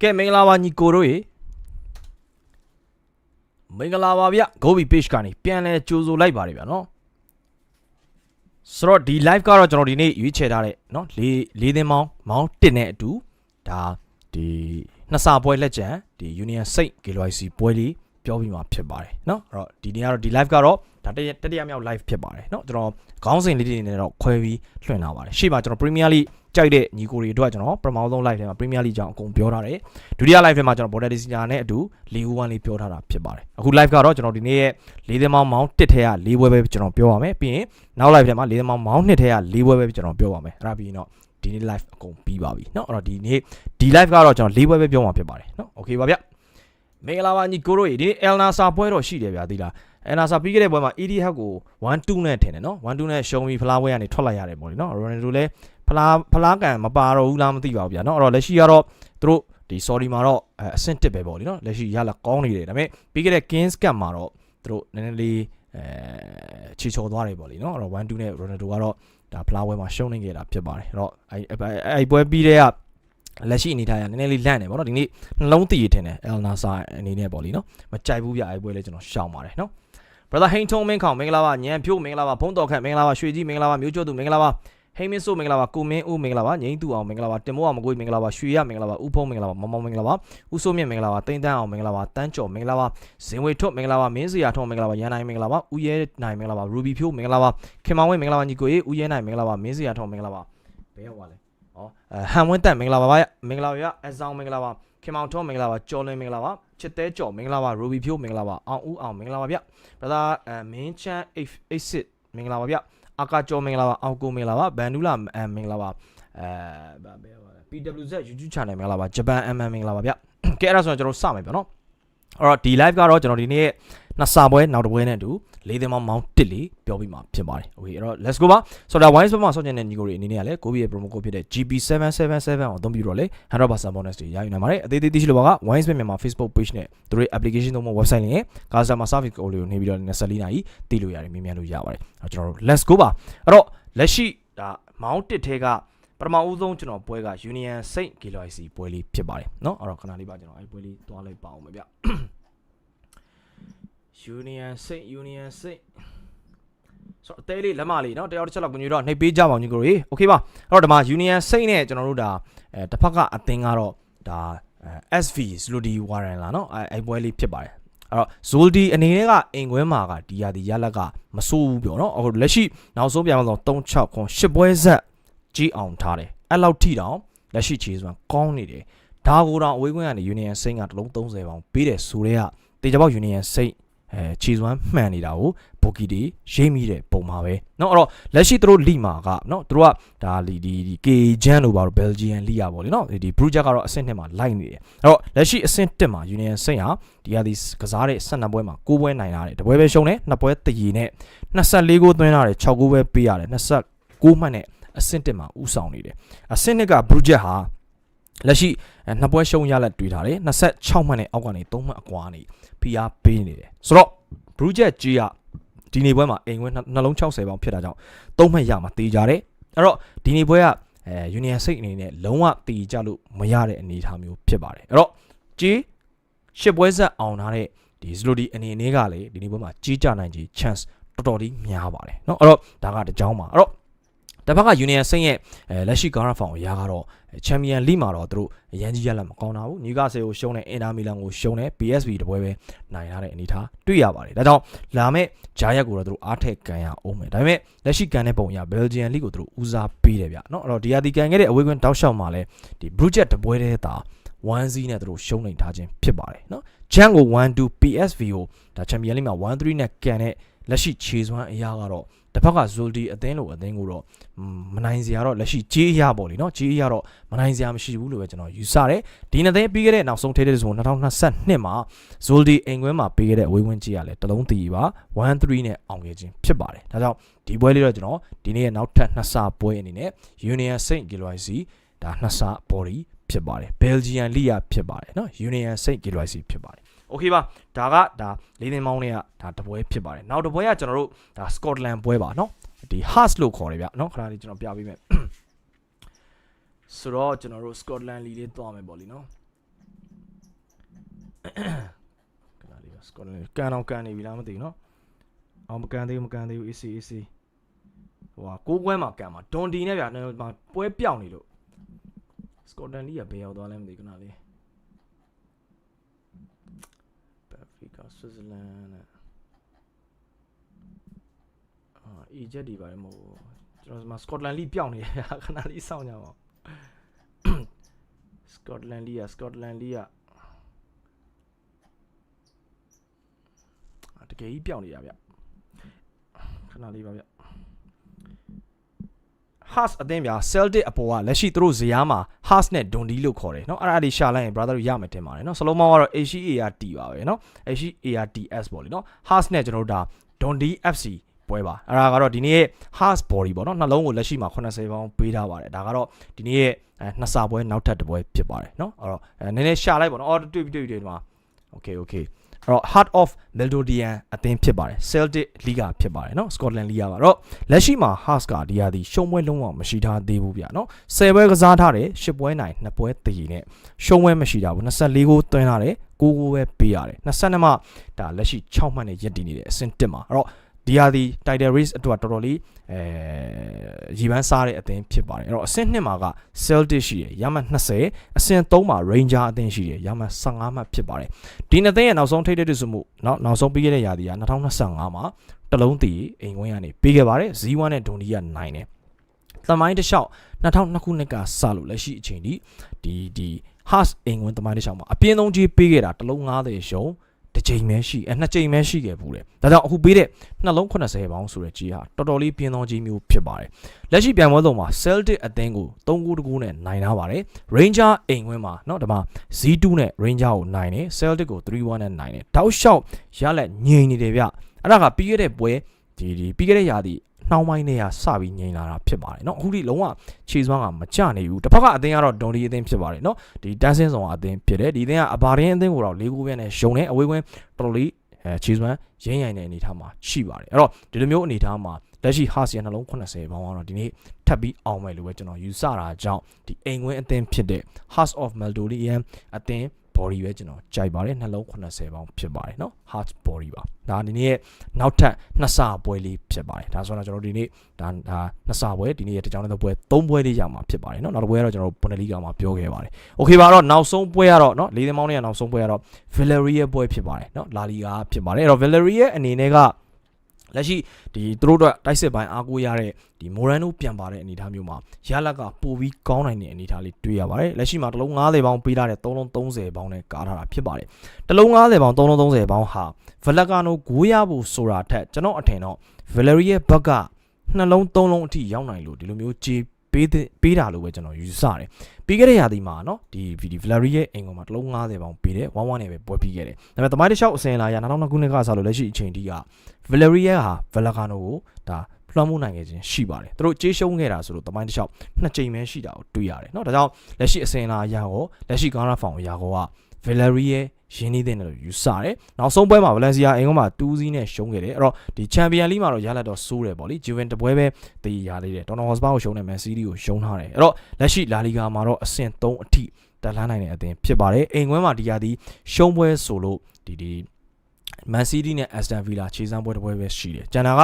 ကဲမင်္ဂလာပါညီကိုတို့ရေမင်္ဂလာပါဗျ Gobi page ကနေပြန်လဲကြိုဆိုလိုက်ပါတယ်ဗျာနော်ဆိုတော့ဒီ live ကတော့ကျွန်တော်ဒီနေ့ရွေးချယ်ထားတဲ့เนาะလေးလေးသင်းမောင်းမောင်းတစ်နဲ့အတူဒါဒီနှစ်စာပွဲလက်ကျန်ဒီ Union Saint KYC ပွဲလေး ပြောပြီးမှဖြစ်ပါတယ်เนาะအဲ့တော့ဒီနေ့ကတော့ဒီ live ကတော့ဒါတရတတိယမြောက် live ဖြစ်ပါတယ်เนาะကျွန်တော်ခေါင်းစဉ်လေးတွေနဲ့တော့ခွဲပြီးလွှင့်လာပါတယ်ရှေ့မှာကျွန်တော် Premier League ကြိုက်တဲ့ညီကိုတွေအတွက်ကျွန်တော်ပထမဆုံး live ထဲမှာ Premier League ကြောင်းအကုန်ပြောထားတယ်ဒုတိယ live ထဲမှာကျွန်တော် Border Decision နဲ့အတူ၄ဦး1လေးပြောထားတာဖြစ်ပါတယ်အခု live ကတော့ကျွန်တော်ဒီနေ့ရဲ့၄သင်းမောင်းမောင်းတစ်ထဲက၄ပွဲပဲကျွန်တော်ပြောပါမယ်ပြီးရင်နောက် live ထဲမှာ၄သင်းမောင်းမောင်းနှစ်ထဲက၄ပွဲပဲကျွန်တော်ပြောပါမယ်အဲ့ဒါပြီးရင်တော့ဒီနေ့ live အကုန်ပြီးပါပြီเนาะအဲ့တော့ဒီနေ့ဒီ live ကတော့ကျွန်တော်၄ပွဲပဲပြောမှာဖြစ်ပါတယ်เนาะโอเคပါဗျ မင်္ဂလာပါညီကိုတို့ရေဒီအယ်နာစာပွဲတော့ရှိတယ်ဗျာသိလားအယ်နာစာပြီးခဲ့တဲ့ပွဲမှာ ED ဟက်ကို1-2နဲ့ထင်တယ်နော်1-2နဲ့ရှုံးပြီးဖလားဝဲကနေထွက်လိုက်ရတယ်ပေါ့လေနော်ရိုနယ်ဒိုလည်းဖလားဖလားကန်မပါတော့ဘူးလားမသိပါဘူးဗျာနော်အဲ့တော့လက်ရှိကတော့သူတို့ဒီ sorry မှာတော့အဆင့်1ပဲပေါ့လေနော်လက်ရှိရလာကောင်းနေတယ်ဒါပေမဲ့ပြီးခဲ့တဲ့ Kings Cup မှာတော့သူတို့နည်းနည်းလေးအဲချေချော်သွားတယ်ပေါ့လေနော်အဲ့တော့1-2နဲ့ရိုနယ်ဒိုကတော့ဒါဖလားဝဲမှာရှုံးနေခဲ့တာဖြစ်ပါတယ်အဲ့တော့အဲ့အဲ့ပွဲပြီးတဲ့က လက်ရှိအနေထားရနည်းနည်းလေးလန့်နေပေါ့နော်ဒီနေ့နှလုံးတည်ရထင်တယ် El Nasa အနေနဲ့ပေါ့လीနော်မကြိုက်ဘူးဗျအဲပွဲလဲကျွန်တော်ရှောင်ပါတယ်နော် brother ဟိန်ထုံမင်းခေါင်မင်္ဂလာပါညံဖြိုးမင်္ဂလာပါဖုံးတော်ခန့်မင်္ဂလာပါရွှေကြီးမင်္ဂလာပါမျိုးကျော်သူမင်္ဂလာပါဟိမင်းဆိုမင်္ဂလာပါကိုမင်းဦးမင်္ဂလာပါငိမ့်သူအောင်မင်္ဂလာပါတင်မိုးအောင်မကွေးမင်္ဂလာပါရွှေရမင်္ဂလာပါဦးဖုံးမင်္ဂလာပါမောင်မောင်မင်္ဂလာပါဦးစိုးမြင့်မင်္ဂလာပါတိန်တန်းအောင်မင်္ဂလာပါတန်းကျော်မင်္ဂလာပါဇင်ဝေထွတ်မင်္ဂလာပါမင်းစရာထွန်းမင်္ဂလာပါရန်နိုင်မင်္ဂလာပါဦးရဲနိုင်မင်္ဂလာပါရူဘီဖြိုးမင်္ဂလာပါခင်မောင်ဝင်းမင်္ဂလာပါညီကိုရေးဦးရဲနိုင်မင်္ဂလာပါမင်းစရာထွန်းမင်္ဂလာပါဘယ်ရောက်ပါလဲ ဩဟန်ဝင်းတက်မင်္ဂလာပါဗျမင်္ဂလာပါဗျအဆောင်မင်္ဂလာပါခင်မောင်ထွန်းမင်္ဂလာပါကျော်လင်းမင်္ဂလာပါချစ်တဲကျော်မင်္ဂလာပါရူဘီဖြိုးမင်္ဂလာပါအောင်ဦးအောင်မင်္ဂလာပါဗျဘသာမင်းချမ်း8 8မင်္ဂလာပါဗျအာကာကျော်မင်္ဂလာပါအောင်ကိုမင်္ဂလာပါဘန်ဒူလာမင်္ဂလာပါအဲဗာဘယ်ပါ PWZ YouTube channel မင်္ဂလာပါဂျပန် MM မင်္ဂလာပါဗျကဲအဲ့ဒါဆိုရင်ကျွန်တော်စမယ်ဗျာနော်အဲ့တော့ဒီ live ကတော့ကျွန်တော်ဒီနေ့ရဲ့ နှစ်စာပွဲနောက်တစ်ပွဲနဲ့အတူလေးသိန်းမောင်းမောင်းတစ်လေးပြောပြီးမှဖြစ်ပါတယ်โอเคအဲ့တော့ let's go ပါဆိုတော့ wise ဘက်မှာဆောက်ကျင်တဲ့ညီကိုတွေအနေနဲ့ကလည်းကိုဘီရဲ့ promo code ဖြစ်တဲ့ GB777 ကိုအသုံးပြုတော့လေ100% bonus တွေရယူနိုင်ပါတယ်အသေးသေးသိရှိလို့ပါက wise ဘက်မြန်မာ Facebook page နဲ့သူတို့ရဲ့ application သုံးဖို့ website လင်းရဲ့ customer service ကိုလေးကိုနေပြီးတော့24နာရီတည်လို့ရတယ်မြင်မြန်လို့ရပါတယ်အဲ့တော့ကျွန်တော်တို့ let's go ပါအဲ့တော့လက်ရှိဒါမောင်းတစ်ထဲကပထမဦးဆုံးကျွန်တော်ပွဲက Union Saint KLIC ပွဲလေးဖြစ်ပါတယ်เนาะအဲ့တော့ခဏလေးပါကျွန်တော်အဲ့ပွဲလေးတွားလိုက်ပါအောင်မယ်ဗျ Union Saint Union Saint ဆိုတော့အသေးလေးလက်မလေးเนาะတယောက်တစ်ချက်လောက်ကိုညတော့နှိပ်ပေးကြပါဦးညီကိုကြီးโอเคပါအဲ့တော့ဒီမှာ Union Saint နဲ့ကျွန်တော်တို့ဒါအဲတစ်ဖက်ကအသင်းကတော့ဒါ SV Slody Warren လာเนาะအဲအဲ့ပွဲလေးဖြစ်ပါတယ်အဲ့တော့ Zoldi အနေနဲ့ကအိမ်ခွဲမှာကဒီရာဒီရလက်ကမစိုးဘူးပြောเนาะအခုလက်ရှိနောက်ဆုံးပြန်တော့36ခွန်10ပွဲဆက်ကြီးအောင်ထားတယ်အဲ့လောက်ထိတောင်လက်ရှိခြေစွမ်းကောင်းနေတယ်ဒါကိုတော့အဝေးကွင်းကနေ Union Saint ကတလုံး30ပေါင်ပေးတယ်ဆိုတော့တေချာပေါက် Union Saint အဲခြေစွမ်းမှန်နေတာကိုဘိုကီတွေရိပ်မိတဲ့ပုံမှာပဲเนาะအဲ့တော့လက်ရှိသူတို့လီမာကเนาะသူတို့ကဒါလီဒီဒီကေဂျန်လို့ပါတော့ဘယ်လ်ဂျီယန်လီယာပေါ့လေเนาะဒီဘရူဂျာကတော့အဆင့်2မှာလိုက်နေတယ်အဲ့တော့လက်ရှိအဆင့်1မှာ Union Saint ဟာဒီဟာဒီကစားတဲ့12ပွဲမှာ9ပွဲနိုင်ရတယ်တပွဲပဲရှုံးတယ်2ပွဲတည်နဲ့24ဂိုးသွင်းရတယ်6ဂိုးပဲပေးရတယ်29မှတ်နဲ့အဆင့်1မှာဥဆောင်နေတယ်အဆင့်2ကဘရူဂျာဟာလက်ရှိ နှစ်ပွဲရှုံးရလက်တွေ့ထားတယ်26မှတ်နဲ့အောက်ကနေ3မှတ်အကွာနေဖိအားပေးနေတယ်ဆိုတော့ ဘရူးချက်ကြီးကဒီနေပွဲမှာအိမ်ဝင်နှလုံး60ပေါင်ဖြစ်တာကြောင့်သုံးမှတ်ရမှာတေးကြတယ်အဲ့တော့ဒီနေပွဲကအဲ Union စိတ်အနေနဲ့လုံးဝတေးကြလို့မရတဲ့အနေအထားမျိုးဖြစ်ပါတယ်အဲ့တော့ကြီးရှစ်ပွဲဆက်အောင်ထားတဲ့ဒီ Slody အနေနဲ့ကလေဒီနေပွဲမှာကြီးကြနိုင်ကြီး chance တော်တော်လေးများပါတယ်เนาะအဲ့တော့ဒါကတကြောင်းပါအဲ့တော့ တပတ်က Union စိတ်ရဲ့အဲလက်ရှိ Gara Found ရာကတော့ Champion League မှာတော့သူတို့အရန်ကြီးရလက်မကောင်းတာဘူးနီကာဆေကိုရှုံးတယ်အင်တာမီလန်ကိုရှုံးတယ် PSV တပွဲပဲနိုင်ထားတဲ့အနေထားတွေ့ရပါတယ်ဒါကြောင့်လာမဲ့ဂျာရက်ကိုတော့သူတို့အားထက်ကန်ရအောင်မယ်ဒါပေမဲ့လက်ရှိကန်တဲ့ပုံရ Belgian League ကိုသူတို့ဦးစားပေးတယ်ဗျเนาะအဲ့တော့ဒီဟာဒီကန်ခဲ့တဲ့အဝေးကွင်းတောက်လျှောက်မှာလဲဒီ Bruget တပွဲတည်းတာ1-0နဲ့သူတို့ရှုံးနိုင်ထားခြင်းဖြစ်ပါတယ်เนาะ Jan ကို1-2 PSV ကိုဒါ Champion League မှာ1-3နဲ့ကန်တဲ့လက်ရှိခြေစွမ်းအရာကတော့ တစ်ဖက်ကဇိုလ်ဒီအသင်းလိုအသင်းကိုတော့မနိုင်စရာတော့လက်ရှိကြေးရပေါ့လေနော်ကြေးရတော့မနိုင်စရာမရှိဘူးလို့ပဲကျွန်တော်ယူဆတယ်ဒီနှစ်သင်းပြီးခဲ့တဲ့နောက်ဆုံးထိတဲ့ဆို2022မှာဇိုလ်ဒီအင်ကွင်းမှာပေးခဲ့တဲ့ဝေးဝင်းကြီးကလည်းတလုံးတီးပါ13နဲ့အောင်ခဲ့ခြင်းဖြစ်ပါတယ်ဒါကြောင့်ဒီပွဲလေးတော့ကျွန်တော်ဒီနေ့ရဲ့နောက်ထပ်နှစ်ဆပွဲအနေနဲ့ Union Saint Gilloise ဒါနှစ်ဆပေါ်ရီဖြစ်ပါတယ် Belgian Liga ဖြစ်ပါတယ်နော် Union Saint Gilloise ဖြစ်ပါတယ် โอเคပါဒါကဒါလေးသိန်းမောင်းတွေကဒါတပွဲဖြစ်ပါတယ်နောက်တပွဲကကျွန်တော်တို့ဒါ Scotland ပွဲပါเนาะဒီ Hearts လို့ခေါ်တယ်ဗျเนาะခဏလေးကျွန်တော်ပြပေးမယ်ဆိုတော့ကျွန်တော်တို့ Scotland League လေးသွားမယ်ပေါ့လीเนาะ ခဏလေးပါစကော့တလန်ကန်အောင်ကန်နေပြီလားမသိဘူးเนาะအောင်မကန်သေးဘူးမကန်သေးဘူး AC AC ဟိုဟာကိုးပွဲမှာကန်မှာဒွန်ဒီနဲ့ဗျာမှာပွဲပြောင်းနေလို့စကော့တန်လီကဘယ်ရောက်သွားလဲမသိဘူးခဏလေး ဆွစ်ဇာလန်နဲ့အာအီဂျက်ဒီပါတယ်မဟုတ်ဘူးကျွန်တော်ဒီမှာစကော့တလန်လီပြောင်းနေတယ်ဗျာခဏလေးစောင့်ကြပါဦးစကော့တလန်လီကစကော့တလန်လီကအာတကယ်ကြီးပြောင်းနေတာဗျခဏလေးပါဗျ Haas အသင်းဗျာ Celtic အပေါ်ကလက်ရှိသူတို့ဇယားမှာ Haas နဲ့ Dundee လို့ခေါ်တယ်เนาะအဲ့ဒါလေးရှာလိုက်ရင် brother တို့ရမယ်တင်ပါတယ်เนาะစလုံးမောင်းကတော့ HEART ပါပဲเนาะ HEARTS ပေါ့လေเนาะ Haas နဲ့ကျွန်တော်တို့ဒါ Dundee FC ပွဲပါအဲ့ဒါကတော့ဒီနေ့ရဲ့ Haas body ပေါ့เนาะနှလုံးကိုလက်ရှိမှာ80ပေါင်းပေးထားပါတယ်ဒါကတော့ဒီနေ့ရဲ့အဲနှစ်စာပွဲနောက်ထပ်တစ်ပွဲဖြစ်ပါတယ်เนาะအဲ့တော့အဲနည်းနည်းရှာလိုက်ပေါ့เนาะအော်တွေ့ပြီတွေ့ပြီတွေ့ပြီဒီမှာ okay okay အဲ့တော့ Heart of Midlothian အသင်းဖြစ်ပါတယ် Celtic Liga ဖြစ်ပါတယ်เนาะ Scotland Liga ပါတော့လက်ရှိမှာ Hearts ကဒီဟာဒီရှုံးပွဲလုံးဝမရှိထားသေးဘူးဗျာเนาะ10ပွဲကစားထားတယ်10ပွဲနိုင်2ပွဲတည်နဲ့ရှုံးပွဲမရှိတာဘူး24ကိုသွင်းထားတယ်9ကိုပဲပေးရတယ်22မှာဒါလက်ရှိ6မှတ်နဲ့ရည်တည်နေတယ်အဆင့်1မှာအဲ့တော့ဒီဟာဒီ title race အတွက်တော်တော်လေးအဲ ရေပန်းစားတဲ့အသင်းဖြစ်ပါတယ်အဲ့တော့အဆင့်2မှာက Celtic ရှိတယ်ရမှတ်20အဆင့်3မှာ Ranger အသင်းရှိတယ်ရမှတ်15မှတ်ဖြစ်ပါတယ်ဒီနှစ်သင်းရဲ့နောက်ဆုံးထိပ်တဲ့တစုမှုနောက်နောက်ဆုံးပြီးခဲ့တဲ့ရာသီက2025မှာတလုံးတီအိမ်ဝင်းကနေပြီးခဲ့ပါတယ်ဇီဝနဲ့ဒွန်ဒီကနိုင်တယ်သမိုင်းတစ်လျှောက်2002ခုနှစ်ကစလို့လက်ရှိအချိန်ထိဒီဒီ Has အင်္ဂဝင်သမိုင်းတစ်လျှောက်မှာအပြင်းဆုံးကြီးပေးခဲ့တာတလုံး90ရုံး တစ်ချိန်ပဲရှိအဲနှစ်ချိန်ပဲရှိခဲ့ဘူးတယ်ဒါကြောင့်အခုပေးတဲ့နှလုံး80ပေါင်းဆိုတဲ့ကြီးဟာတော်တော်လေးပြင်းသောကြီးမျိုးဖြစ်ပါတယ်လက်ရှိပြန်ပွဲဆုံးမှာ Celtic အသင်းကို3ဂိုးတကူနဲ့နိုင်ထားပါတယ် Ranger အိမ်ခွင်းမှာเนาะဒီမှာ Z2 နဲ့ Ranger ကိုနိုင်တယ် Celtic ကို3-1နဲ့နိုင်တယ်တောက်လျှောက်ရလက်ငြိမ်နေတယ်ဗျအဲ့ဒါကပြီးခဲ့တဲ့ပွဲဒီဒီပြီးခဲ့တဲ့ရာသီ နှောင်းပိုင်းနဲ့ကစပြီးငြိမ်လာတာဖြစ်ပါတယ်เนาะအခုဒီလုံးဝခြေစွမ်းကမကျနေဘူးတစ်ဖက်ကအသင်းကတော့ဒွန်ဒီအသင်းဖြစ်ပါတယ်เนาะဒီတန်းစင်းဆောင်အသင်းဖြစ်တယ်ဒီအသင်းကအဘာရင်းအသင်းကိုတော့၄ခုပဲနဲ့ရှုံတယ်အဝေးကွင်းတော်တော်လေးအဲခြေစွမ်းရင်းရိုင်တဲ့အနေအထားမှာရှိပါတယ်အဲ့တော့ဒီလိုမျိုးအနေအထားမှာလက်ရှိဟာစီယနှလုံး80ပေါင်းကတော့ဒီနေ့ထပ်ပြီးအောင်မယ်လို့ပဲကျွန်တော်ယူဆတာကြောင့်ဒီအိမ်ကွင်းအသင်းဖြစ်တဲ့ House of Meldolian အသင်း body ပဲကျွန်တော်ကြိုက်ပါတယ်နှလုံး80ပေါင်းဖြစ်ပါတယ်เนาะ heart body ပါဒါဒီနေ့ရဲ့နောက်ထပ်နှစ်ဆပွဲလေးဖြစ်ပါတယ်ဒါဆိုတော့ကျွန်တော်ဒီနေ့ဒါဒါနှစ်ဆပွဲဒီနေ့ရဲ့တကြောင်တဲ့ပွဲသုံးပွဲလေးရမှာဖြစ်ပါတယ်เนาะနောက်တစ်ပွဲကတော့ကျွန်တော်ဘွန်ဒလီဂါမှာပြောခဲ့ပါတယ်โอเคပါတော့နောက်ဆုံးပွဲကတော့เนาะလေးသင်းမောင်းနဲ့နောက်ဆုံးပွဲကတော့ Villarreal ပွဲဖြစ်ပါတယ်เนาะလာလီဂါဖြစ်ပါတယ်အဲ့တော့ Villarreal အနေနဲ့က လက်ရှိဒီသူတို့အတွက်တိုက်စစ်ပိုင်းအားကိုးရတဲ့ဒီမိုရန်နိုပြန်ပါတဲ့အနေအထားမျိုးမှာရလက်ကပိုပြီးကောင်းနိုင်တဲ့အနေအထားလေးတွေ့ရပါတယ်လက်ရှိမှာတစ်လုံး90ပေါင်းပေးထားတဲ့3လုံး30ပေါင်းနဲ့ကားထားတာဖြစ်ပါတယ်တစ်လုံး90ပေါင်း3လုံး30ပေါင်းဟာဗလကာနိုဂိုးရဖို့ဆိုတာထက်ကျွန်တော်အထင်တော့ Valeria ဘက်ကနှလုံး3လုံးအထိရောက်နိုင်လို့ဒီလိုမျိုးကြေး ပေးပေးတာလို့ပဲကျွန်တော်ယူဆတယ်ပြီးခဲ့တဲ့ရာသီမှာနော်ဒီဗီဒီဗလာရီရဲ့အိမ်ကောင်မှာတလုံး90ပေါင်ပေးတယ်ဝမ်းဝမ်းနဲ့ပဲပွဲပြီးခဲ့တယ်ဒါပေမဲ့တမိုင်းတစ်လျှောက်အစင်လာရ2009ခုနှစ်ကစလို့လက်ရှိအချိန်ထိကဗလာရီရဲ့ဟာဗလာဂါနိုကိုဒါလွှမ်းမိုးနိုင်ခဲ့ခြင်းရှိပါတယ်သူတို့ကြေးရှုံးခဲ့တာဆိုလို့တမိုင်းတစ်လျှောက်နှစ်ကြိမ်ပဲရှိတာကိုတွေ့ရတယ်နော်ဒါကြောင့်လက်ရှိအစင်လာရရောလက်ရှိဂါနာဖောင်ရရောကဗလာရီရဲ့ င်းနှီးတဲ့လို့ယူဆတယ်နောက်ဆုံးပွဲမှာ Valencia အင်ကောင်မှာ2-0နဲ့ရှုံးခဲ့တယ်အဲ့တော့ဒီ Champion League မှာတော့ရလတ်တော့စိုးတယ်ပေါ့လေ Juventus တပွဲပဲတည်ရသေးတယ် Tottenham Hotspur ကိုရှုံးတယ် Man City ကိုရှုံးထားတယ်အဲ့တော့လက်ရှိ La Liga မှာတော့အဆင့်3အထိတက်လှမ်းနိုင်တဲ့အသင်းဖြစ်ပါတယ်အိမ်ကွင်းမှာဒီရာဒီရှုံးပွဲဆိုလို့ဒီဒီ Man City နဲ့ Aston Villa ခြေစမ်းပွဲတစ်ပွဲပဲရှိတယ်ကျန်တာက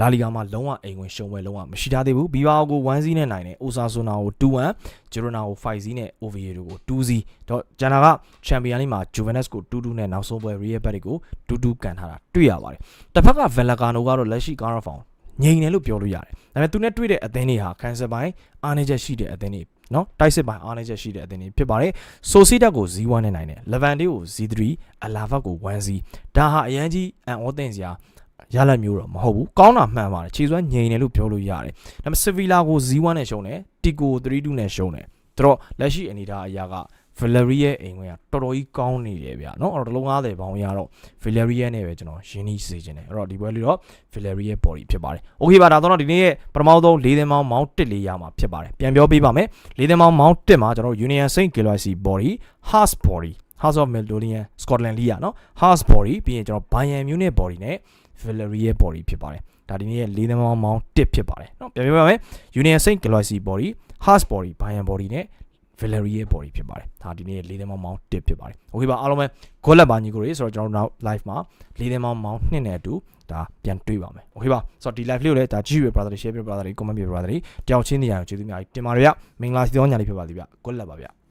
လာလီဂါမှာလုံးဝအိမ်ဝင်ရှုံးပွဲလုံးဝမရှိထားသေးဘူးဘီဘာအိုကို1-0နဲ့နိုင်တယ်အိုဆာဆိုနာကို2-1ဂျီရိုနာကို5-0နဲ့ Oviedo ကို2-0တော့ဂျန်နာကချန်ပီယံလိမှာ Juventus ကို2-2နဲ့နောက်ဆုံးပွဲ Real Betis ကို2-2ကန်ထားတာတွေ့ရပါတယ်တစ်ဖက်က Vallecano ကတော့လက်ရှိ Carafon ငြိမ်တယ်လို့ပြောလို့ရတယ်ဒါပေမဲ့သူနဲ့တွေ့တဲ့အသင်းတွေဟာကန်ဆယ်ပိုင်းအားနေချက်ရှိတဲ့အသင်းတွေနော်တိုက်စစ်ပိုင်းအားနေချက်ရှိတဲ့အသင်းတွေဖြစ်ပါတယ်ဆိုစီတက်ကို Z1 နဲ့နိုင်တယ်လဗန်တေးကို Z3 အလာဗတ်ကို 1Z ဒါဟာအရန်ကြီးအန်အောတင်စရာ ရလတ်မျိုးတော့မဟုတ်ဘူးကောင်းတာမှန်ပါတယ်ခြေစွမ်းငြိမ်တယ်လို့ပြောလို့ရတယ်ဒါပေမဲ့ Sevilla ကို Z1 နဲ့ရှုံးတယ် Tico 3-2နဲ့ရှုံးတယ်သူတို့လက်ရှိအနေထားအရာက Valeria ရဲ့အိမ်ဝင်ကတော်တော်ကြီးကောင်းနေတယ်ဗျာเนาะအဲ့တော့တလုံး90ပေါင်းရတော့ Valeria နဲ့ပဲကျွန်တော်ရင်းနှီးစေခြင်းတယ်အဲ့တော့ဒီပွဲလေးတော့ Valeria body ဖြစ်ပါတယ်။ Okay ပါဒါတော့ဒီနေ့ရဲ့ပထမဆုံး၄သင်းပေါင်းမောင်း1လေးရမှာဖြစ်ပါတယ်။ပြန်ပြောပေးပါမယ်။၄သင်းပေါင်းမောင်း1မှာကျွန်တော် Union Saint Gilloise body, Haas body, House of Midlothian Scotland League อ่ะเนาะ Haas body ပြီးရင်ကျွန်တော် Bayern Munich body နဲ့ Valerie ရဲ့ body ဖြစ်ပါတယ်။ဒါဒီနေ့ရဲ့၄သမောင်းမောင်း1ဖြစ်ပါတယ်။နော်ပြန်ပြပါမယ်။ Union Saint Galaxy body, Haas body, Bayern body နဲ့ Valerie ရဲ့ body ဖြစ်ပါတယ်။ဒါဒီနေ့ရဲ့၄သမောင်းမောင်း1ဖြစ်ပါတယ်။ Okay ပါအားလုံးပဲ good luck ပါညီကိုတွေဆိုတော့ကျွန်တော်နောက် live မှာ၄သမောင်းမောင်း2နဲ့အတူဒါပြန်တွေ့ပါမယ်။ Okay ပါဆိုတော့ဒီ live လေးကိုလည်းဒါ GW brother တွေ share ပြ brother တွေ comment ပြ brother တွေတယောက်ချင်းနေရာကိုကျေးဇူးများကြီးတင်ပါတယ်ဗျ။မင်္ဂလာစီသောညလေးဖြစ်ပါစေဗျ။ good luck ပါဗျ။